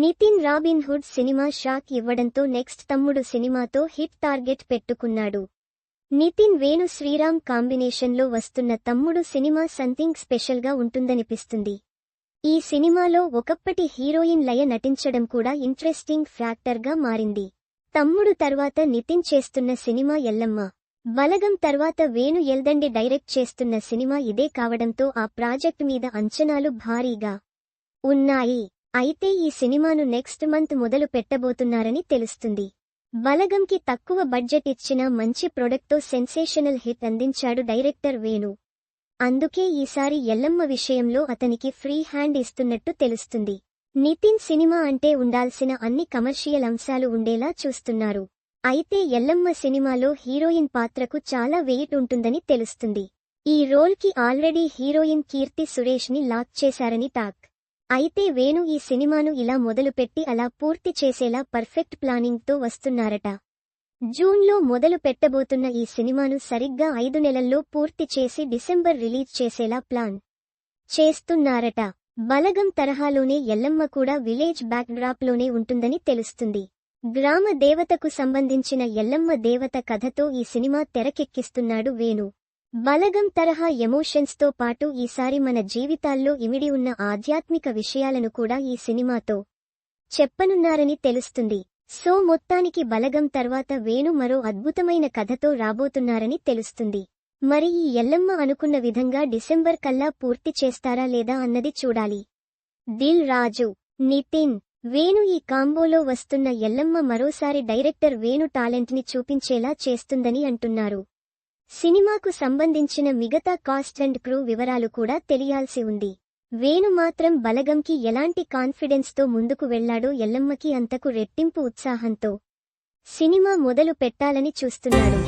Nithiin Robin Hood cinema shock ఇవ్వడంతో next Thammudu సినిమాతో hit target పెట్టుకున్నాడు. నితిన్ వేణు శ్రీరామ్ కాంబినేషన్లో వస్తున్న తమ్ముడు సినిమా సంథింగ్ స్పెషల్గా ఉంటుందనిపిస్తుంది. ఈ సినిమాలో ఒకప్పటి హీరోయిన్ లయ నటించడం కూడా ఇంట్రెస్టింగ్ ఫ్యాక్టర్గా మారింది. తమ్ముడు తర్వాత నితిన్ చేస్తున్న సినిమా ఎల్లమ్మ. బలగం తర్వాత వేణు ఎల్దండి డైరెక్ట్ చేస్తున్న సినిమా ఇదే కావడంతో ఆ ప్రాజెక్ట్ మీద అంచనాలు భారీగా ఉన్నాయి. అయితే ఈ సినిమాను నెక్స్ట్ మంత్ మొదలు పెట్టబోతున్నారని తెలుస్తుంది. బలగంకి తక్కువ బడ్జెట్ ఇచ్చిన మంచి ప్రొడక్ట్తో సెన్సేషనల్ హిట్ అందించాడు డైరెక్టర్ వేణు. అందుకే ఈసారి ఎల్లమ్మ విషయంలో అతనికి ఫ్రీ హ్యాండ్ ఇస్తున్నట్టు తెలుస్తుంది. నితిన్ సినిమా అంటే ఉండాల్సిన అన్ని కమర్షియల్ అంశాలు ఉండేలా చూస్తున్నారు. అయితే ఎల్లమ్మ సినిమాలో హీరోయిన్ పాత్రకు చాలా వెయిట్ ఉంటుందని తెలుస్తుంది. ఈ రోల్కి ఆల్రెడీ హీరోయిన్ కీర్తి సురేష్ని లాక్ చేశారని టాక్. అయితే వేణు ఈ సినిమాను ఇలా మొదలుపెట్టి అలా పూర్తి చేసేలా పర్ఫెక్ట్ ప్లానింగ్తో వస్తున్నారట. జూన్లో మొదలు పెట్టబోతున్న ఈ సినిమాను సరిగ్గా ఐదు నెలల్లో పూర్తి చేసి డిసెంబర్ రిలీజ్ చేసేలా ప్లాన్ చేస్తున్నారట. బలగం తరహాలోనే ఎల్లమ్మ కూడా విలేజ్ బ్యాక్డ్రాప్లోనే ఉంటుందని తెలుస్తుంది. గ్రామ దేవతకు సంబంధించిన ఎల్లమ్మ దేవత కథతో ఈ సినిమా తెరకెక్కిస్తున్నాడు వేణు. బలగం తరహా ఎమోషన్స్తో పాటు ఈసారి మన జీవితాల్లో ఇమిడి ఉన్న ఆధ్యాత్మిక విషయాలను కూడా ఈ సినిమాతో చెప్పనున్నారని తెలుస్తుంది. సో మొత్తానికి బలగం తర్వాత వేణు మరో అద్భుతమైన కథతో రాబోతున్నారని తెలుస్తుంది. మరి ఈ ఎల్లమ్మ అనుకున్న విధంగా డిసెంబర్ కల్లా పూర్తి చేస్తారా లేదా అన్నది చూడాలి. దిల్ రాజు నితిన్ వేణు ఈ కాంబోలో వస్తున్న ఎల్లమ్మ మరోసారి డైరెక్టర్ వేణు టాలెంట్ని చూపించేలా చేస్తుందని అంటున్నారు. సినిమాకు సంబంధించిన మిగతా కాస్ట్ అండ్ క్రూ వివరాలు కూడా తెలియాల్సి ఉంది. వేణు మాత్రం బలగంకి ఎలాంటి కాన్ఫిడెన్స్తో ముందుకు వెళ్ళాడో ఎల్లమ్మకి అంతకు రెట్టింపు ఉత్సాహంతో సినిమా మొదలు పెట్టాలని చూస్తున్నాడు.